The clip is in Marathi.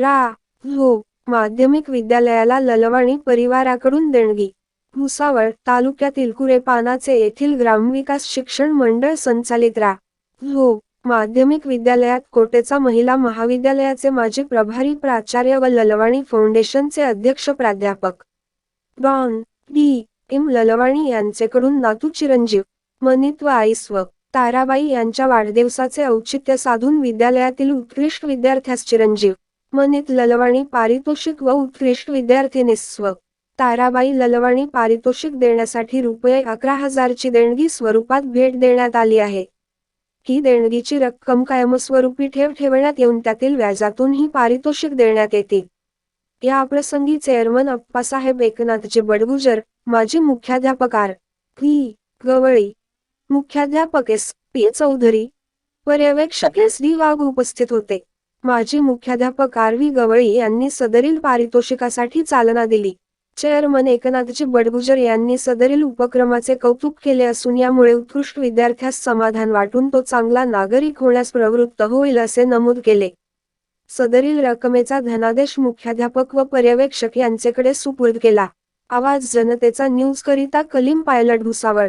रा हो माध्यमिक विद्यालयाला ललवाणी परिवाराकडून देणगी. भुसावळ तालुक्यातील कुरेपानाचे येथील ग्रामविकास शिक्षण मंडळ संचालित रा हो माध्यमिक विद्यालयात कोटेचा महिला महाविद्यालयाचे माजी प्रभारी प्राचार्य व ललवाणी फाउंडेशनचे अध्यक्ष प्राध्यापक. डॉन डी एम ललवाणी यांचेकडून नातू चिरंजीव मनित व आईस्व ताराबाई यांच्या वाढदिवसाचे औचित्य साधून विद्यालयातील उत्कृष्ट विद्यार्थ्यास चिरंजीव. मनित ललवाणी पारितोषिक व उत्कृष्ट विद्यार्थिनीस स्व. ताराबाई ललवाणी पारितोषिक देण्यासाठी रुपये अकरा हजारची देणगी स्वरूपात भेट देण्यात आली आहे. ही देणगीची रक्कम कायमस्वरूपी ठेव ठेवण्यात येऊन त्यातील व्याजातून ही पारितोषिक देण्यात येतील या प्रसंगी चेअरमन अप्पासाहेब एकनाथजी बडगुजर माजी मुख्याध्यापक आर पी. गवळी मुख्याध्यापक एस. पी. चौधरी पर्यवेक्षक एस. डी. वाघ उपस्थित होते. माजी मुख्याध्यापक आर व्ही गवळी यांनी सदरील पारितोषिकासाठी चालना दिली. चेअरमन एकनाथजी बडगुजर यांनी सदरील उपक्रमाचे कौतुक केले असून यामुळे उत्कृष्ट विद्यार्थ्यास समाधान वाटून तो चांगला नागरिक होण्यास प्रवृत्त होईल असे नमूद केले. सदरील रकमेचा धनादेश मुख्याध्यापक व पर्यवेक्षक यांचेकडे सुपूर्द केला. आवाज जनतेचा न्यूज करिता कलीम पायलट भुसावळ.